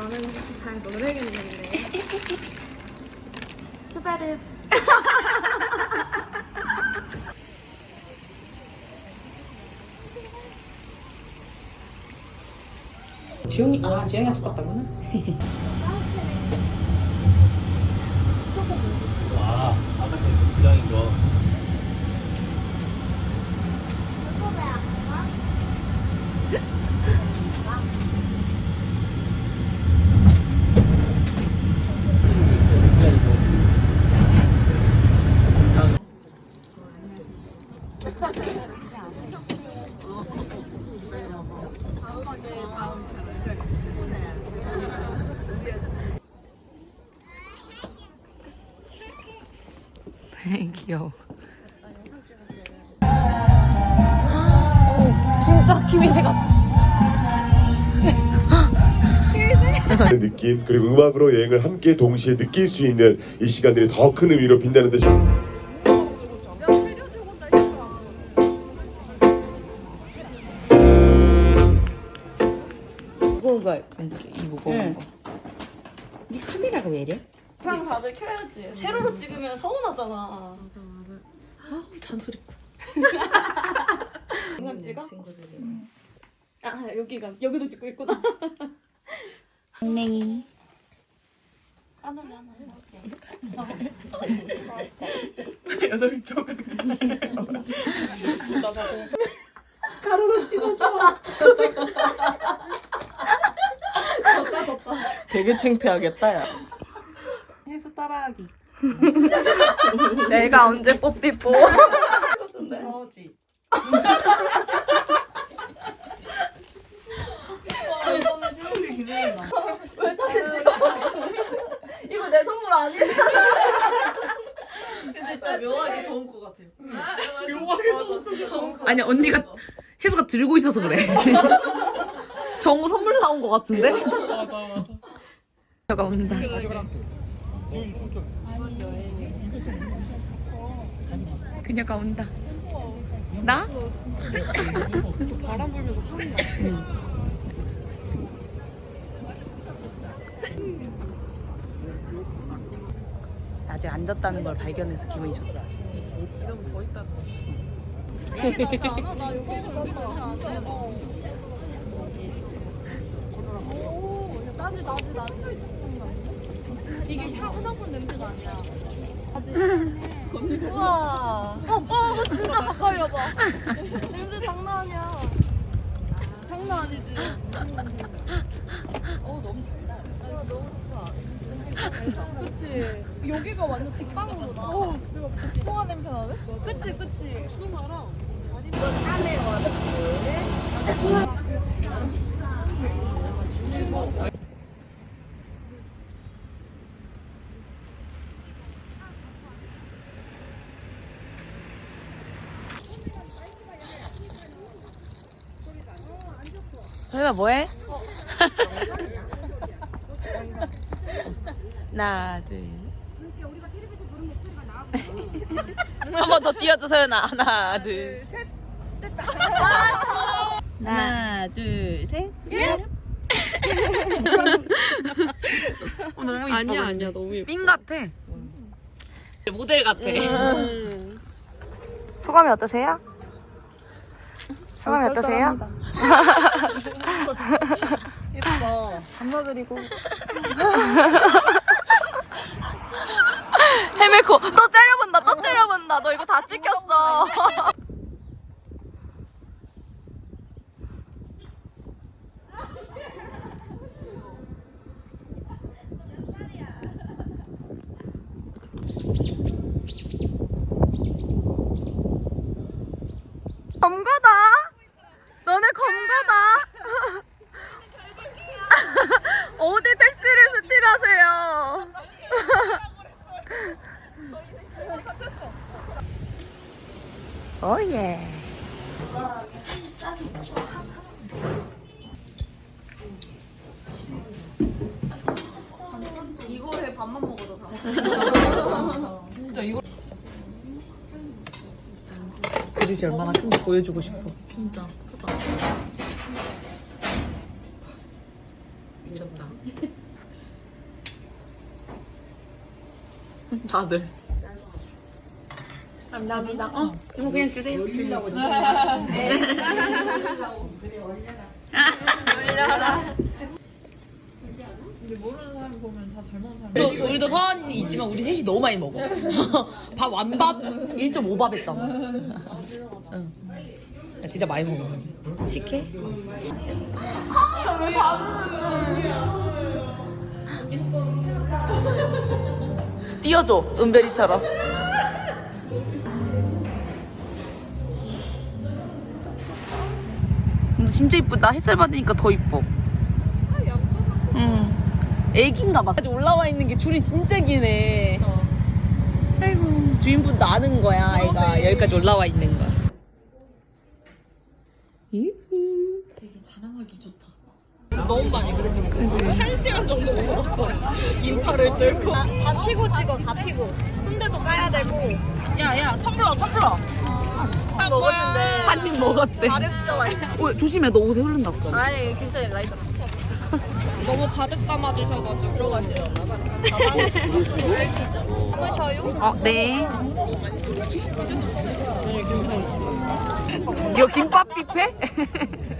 나는 잘 모르겠는데. 추바르. 지영이 아 지영이가 찍었다구나. 아, 아까 제 부장인 거. 귀여워. 오, 진짜 키위새 같다. 느낌 그리고 음악으로 여행을 함께 동시에 느낄 수 있는 이 시간들이 더 큰 의미로 빈다는 듯이 무거운 거, 이 무거운 거. 이 카메라가 왜 이래? 그냥 다들 켜야지. 세로로 찍으면 서운하잖아. 아, 잔소리. 그냥 찍어? 친구들이. 아 여기가 여기도 찍고 있구나. 맹맹이. 안 올래 안 올래. 되게 창피하겠다 야. 해서 따라하기. 내가 언제 뽀삐뽀? 서지. 이거 내 선물 아니야? 근데 진짜 묘하게 좋은 것 같아요. 묘하게 좋은 것 같아요. 아니 언니가 혜수가 들고 있어서 그래. 정우 선물 사온 거 같은데? 맞아 맞아. 저가 온다. 그녀가 온다. 나? 바람 불면서 화는 나. 아직 안 졌다는 걸 발견해서 기분이 좋다. 나지 나지 나지. 이게 화장품 냄새가 아니야. 우와. 어, 어, 어, 진짜 가까이 와봐. 냄새 장난 아니야. 장난 아니지. 어, 너무 달다. 아, 너무 좋다. 그치. 여기가 완전 직방으로다. 어. 소화 냄새 나네? 그치, 그치. 수마랑. 소연아 뭐해? 하나 둘. 한번 더 뛰어줘 소연아. 하나 둘. 셋. 하나 둘 셋. 어, 너무 이뻐. 아니야 아니야 너무 이뻐. 삥 같아. 모델 같아. 소감이 어떠세요? 소감이 어떠세요? 예뻐. 감사드리고. 헤매코 또 째려본다 또 째려본다 너 이거 다 찍혔어 검거다 너네 검거다 어디 택시를 스틸하세요? 오예. 이거에 밥만 먹어도 다 진짜 이거. 그릇이 얼마나 큰지 보여주고 싶어. 진짜 미쳤다. 다들. 감사합니다. 어, 이거 그냥 주세요. 올려라. 근데 모르는 사람 보면 다 잘 먹는 사람. 또 우리도 서원이 있지만 우리 셋이 너무 많이 먹어. 밥 완밥 1.5밥 했잖아. 응. 야, 진짜 많이 먹어. 식혜? 띄워줘 은별이처럼. 근데 진짜 이쁘다. 햇살 받으니까 더 이뻐. 응. 애기인가 봐. 올라와 있는 게 줄이 진짜 기네. 아이고 주인분도 아는 거야. 애가 여기까지 올라와 있는 거. 유후. 되게 자랑하기 좋다. 너무 많이 그랬거든. 한 시간 정도 걸었거든. 인파를 뚫고. 다, 다 피고 찍어, 다 피고. 순대도 까야 되고. 야, 야, 텀블러, 텀블러. 딱 먹었는데. 한 입 먹었대. 진짜 맛있어. 어, 조심해, 너 옷에 흐른다. 아니, 괜찮아, 라이터. 너무 가득 담아주셔가지고. 들어가시려나 봐. 담으셔요? 어, 네. 이거 김밥 뷔페?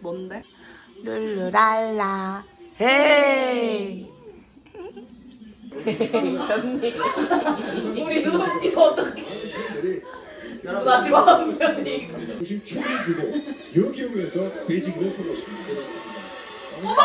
뭔데? 룰루랄라. 헤이! 우리 눈이 어떡해. 나 지금 한 조심 춤을 주고 여기 오면서 돼지기를 소개시킵니다. 두번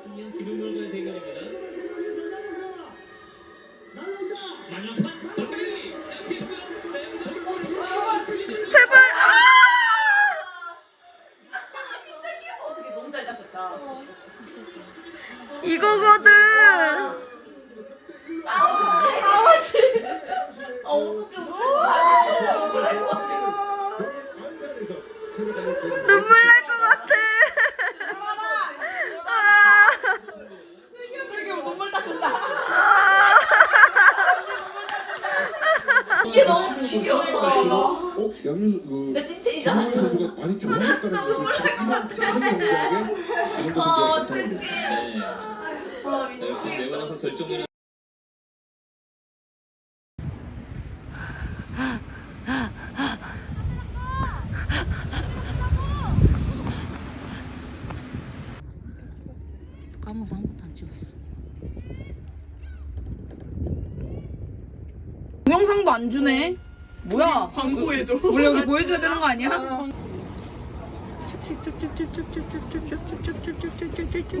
승리한 기름물과의 대결입니다. 마지막 판 박대리. 자 여기서 제발 어떻게 너무 잘 잡혔다 이거거든 눈물 것 같아 이게 너무 귀여워. 어? 양윤 그 진짜 찐텐이잖아. 선수가 많이 좋아했다는 거 지금 이만 작은 정도하게 강원도 선수가 나타납니다. 네. 자 이렇게 내고 나서 결정을 까먹어서 아무것도 안 찍었어 동영상도 안 주네 뭐야? 광고해줘. 그, 원래 여기 보여줘야 되는 거 아니야? 어.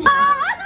아!